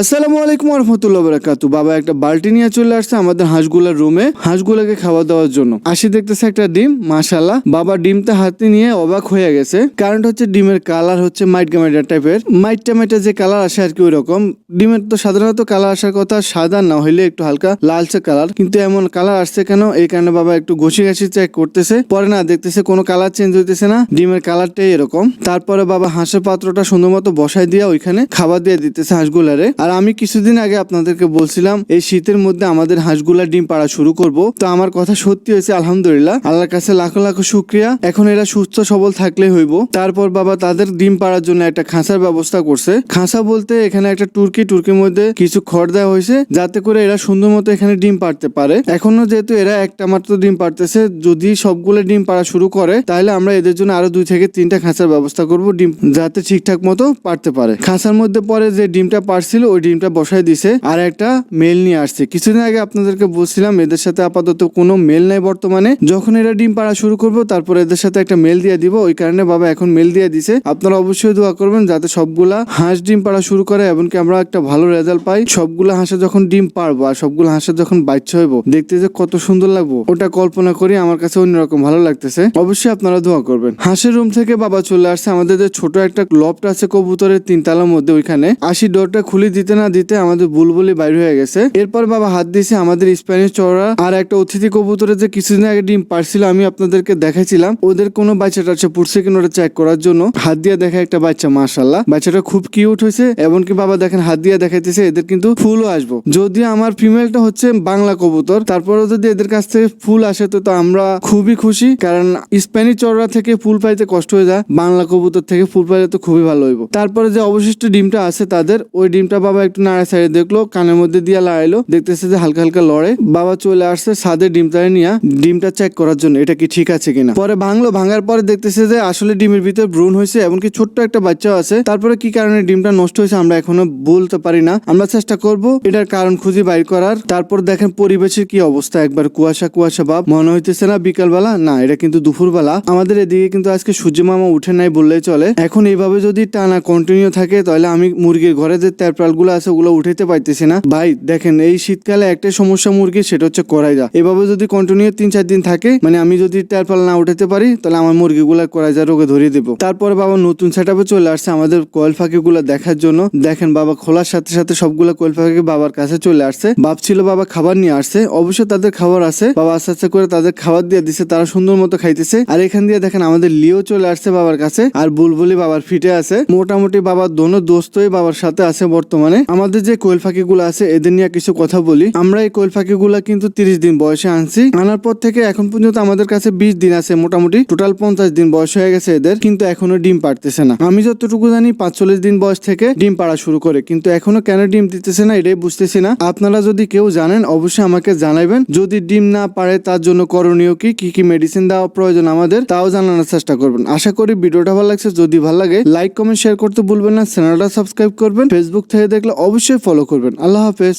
আসসালামু আলাইকুম রহমতুল্লাহ বারাকাতু। বাবা একটা বালতি নিয়ে চলে আসছে আমাদের হাঁসগুলার রুমে, হাঁসগুলাকে খাওয়া দেওয়ার জন্য। আসি দেখতেছে একটা ডিম মাশাল্লাহ বাবা ডিমটা হাতে নিয়ে অবাক হয়ে গেছে। কারণ হচ্ছে ডিমের কালার হচ্ছে মাইট গামাইটা টাইপের। মাইট টামাইটা যে কালার আসে আর কি ওই রকম ডিমের তো সাধারণত কালার আসার কথা সাদা না হইলে একটু হালকা লালচে কালার। কিন্তু এমন কালার আসছে কেন? এই কারণে বাবা একটু ঘষি ঘাসি চেক করতেছে। পরে না দেখতেছে কোনো কালার চেঞ্জ হইতেছে না। ডিমের কালারটাই এরকম। তারপরে বাবা হাঁসের পাত্রটা সুন্দর মতো বসাই দিয়ে ওইখানে খাবার দিয়ে দিতেছে হাঁসগুলারে। আর আমি কিছুদিন আগে আপনাদেরকে বলছিলাম, এই শীতের মধ্যে আমাদের হাঁসগুলা ডিম পাড়া শুরু করব। তো আমার কথা সত্যি হয়েছে, আলহামদুলিল্লাহ। আল্লাহর কাছে লাখো লাখো শুক্রিয়া। এখন এরা সুস্থ, সবল থাকলেই হইব। তারপর বাবা তাদের ডিম পাড়ার জন্য একটা খাঁচার ব্যবস্থা করছে। খাঁচা বলতে এখানে একটা টুরকি, টুর্কির মধ্যে কিছু খড় দেওয়া হয়েছে, যাতে করে এরা সুন্দর মতো এখানে ডিম পাড়তে পারে। এখনও যেহেতু এরা একটা মাত্র ডিম পাড়তেছে, যদি সবগুলো ডিম পাড়া শুরু করে, তাহলে আমরা এদের জন্য আরও দুই থেকে তিনটা খাঁচার ব্যবস্থা করব, ডিম, যাতে ঠিকঠাক মতো পারতে পারে। খাঁচার মধ্যে পরে যে ডিমটা পারছিল ওই ডিমটা বসাই দিছে আর একটা মেল নিয়ে আসছে। কিছুদিন আগে আপনাদেরকে বলছিলাম এদের সাথে আপাতত কোনো মেল নাই বর্তমানে। যখন এরা ডিম পাড়া শুরু করব, তারপর এদের সাথে একটা মেল দিয়ে দিব। ওই কারণে বাবা এখন মেল দিয়ে দিছে। আপনারা অবশ্যই দোয়া করবেন যাতে সবগুলা হাঁস ডিম পাড়া শুরু করে, এমনকি আমরা একটা ভালো রেজাল্ট পাই। সবগুলা হাঁসে যখন ডিম পারব আর সবগুলো হাঁসের যখন বাচ্চা হইব, দেখতে যে কত সুন্দর লাগবো। ওটা কল্পনা করি আমার কাছে অন্যরকম ভালো লাগতেছে। অবশ্যই আপনারা দোয়া করবেন। হাঁসের রুম থেকে বাবা চলে আসছে। আমাদের যে ছোট একটা লফট আছে কবুতরের তিনতলার মধ্যে ওইখানে। আসি ডোরটা খুলে দিতে না দিতে আমাদের বুলবুলি বাইর হয়ে গেছে। এরপর বাবা হাত দিয়েছে আমাদের স্প্যানিশ চড়া আর একটা অতিথি কবুতরে যে কিছুদিন আগে ডিম পারছিল, আমি আপনাদেরকে দেখাইছিলাম। ওদের কোনো বাচ্চা টাচ্চা পড়ছে কিনা ওটা চেক করার জন্য। হাত দিয়ে দেখা একটা বাচ্চা মাশাল্লাহ বাচ্চাটা খুব কিউট হয়েছে, এমনকি বাবা দেখেন, হাত দিয়ে দেখাইতেছে, এদের কিন্তু ফুলও আসব। যদিও আমার ফিমেলটা হচ্ছে বাংলা কবুতর, তারপরেও যদি এদের কাছ থেকে ফুল আসে, তো তো আমরা খুবই খুশি। কারণ স্প্যানিশ চড়া থেকে ফুল পাইতে কষ্ট হয়ে যায়, বাংলা কবুতর থেকে ফুল পাইলে তো খুবই ভালো হইব। তারপরে যে অবশিষ্ট ডিমটা আছে তাদের, ওই ডিমটা বাবা একটু নাড়া সাইডে দেখল, কানের মধ্যে দিয়ে লাগাইলো, দেখতেছে যে হালকা হালকা লড়ে। বাবা চলে আসছে সাদে ডিমটারে নিয়ে, ডিমটা চেক করার জন্য, এটা কি ঠিক আছে কিনা। পরে ভাঙলো, ভাঙার পরে দেখতেছে যে আসলে ডিমের ভিতরে ব্রুন হয়েছে, এমনকি ছোট্ট একটা বাচ্চাও আছে। তারপরে কি কারণে ডিমটা নষ্ট হয়েছে আমরা এখনও বলতে পারি না। আমরা চেষ্টা করব এটার কারণ খুঁজে বাইর করার। তারপর দেখেন পরিবেশের কি অবস্থা, একবার কুয়াশা কুয়াশা ভাব। মনে হইতেছে না বিকালবেলা? না, এটা কিন্তু দুপুরবেলা। আমাদের এদিকে কিন্তু আজকে সূর্য মামা উঠে নাই বললেই চলে। এখন এইভাবে যদি টানা কন্টিনিউ থাকে, তাহলে আমি মুরগির ঘরে যে তেরপাল গুলো আছে ওগুলো উঠাইতে পারতেছি না। ভাই, দেখেন, এই শীতকালে একটা সমস্যা মুরগি সেটা হচ্ছে করাইজা। এভাবে যদি কন্টিনিউ তিন চার দিন থাকে মানে আমি যদি তেরপাল না উঠাতে পারি, তাহলে আমার মুরগিগুলা করাইজা রোগে ধরিয়ে দেবো। তারপরে বাবা নতুন সেট চলে আসছে আমাদের কয়েল ফাঁকি গুলা দেখার জন্য। দেখেন বাবা, খোলার সাথে সাথে সবগুলা কয়েল ফাঁকি বাবার কাছে চলে আসছে। ভাবছিল বাবা খাবার নিয়ে আসছে। অবশ্য তাদের খাবার আছে। বাবা আস্তে আস্তে করে তাদের খাবার দিয়ে দিছে, তারা সুন্দর মতো খাইতেছে। আর এখান দিয়ে দেখেন আমাদের লিও চলে আসছে বাবার কাছে। আর বুলবুলি বাবার ফিটে আছে। মোটামুটি বাবার দোনো দোস্তই বাবার সাথে আছে বর্তমানে। আমাদের যে কোয়েল ফাঁকি গুলো আছে, এদের নিয়ে কিছু কথা বলি। আমরা এই কোয়েল ফাঁকি গুলা কিন্তু তিরিশ দিন বয়সে আনছি। আনার পর থেকে এখন পর্যন্ত আমাদের কাছে বিশ দিন আছে, মোটামুটি টোটাল পঞ্চাশ দিন বয়স হয়ে গেছে এদের, কিন্তু এখনও ডিম পারতেছে না। আমি যতটুকু জানি, পাঁচচল্লিশ দিন বয়স থেকে ডিম পাড়া শুরু করে, কিন্তু এখনও কেন ডিম দিতেছে না এটাই বুঝতেছি না। আপনারা যদি কেউ জানেন, অবশ্যই আমাকে জানাবেন যদি ডিম না পারে তার জন্য করণীয় কি? কি কি মেডিসিন দেওয়া প্রয়োজন আমাদের? তাও জানানোর চেষ্টা করবেন। আশা করি ভিডিওটা ভালো লাগছে। যদি ভালো লাগে লাইক কমেন্ট শেয়ার করতে ভুলবেন না। চ্যানেলটা সাবস্ক্রাইব করবেন। ফেসবুক থেকে দেখলে অবশ্যই ফলো করবেন। আল্লাহ হাফেজ।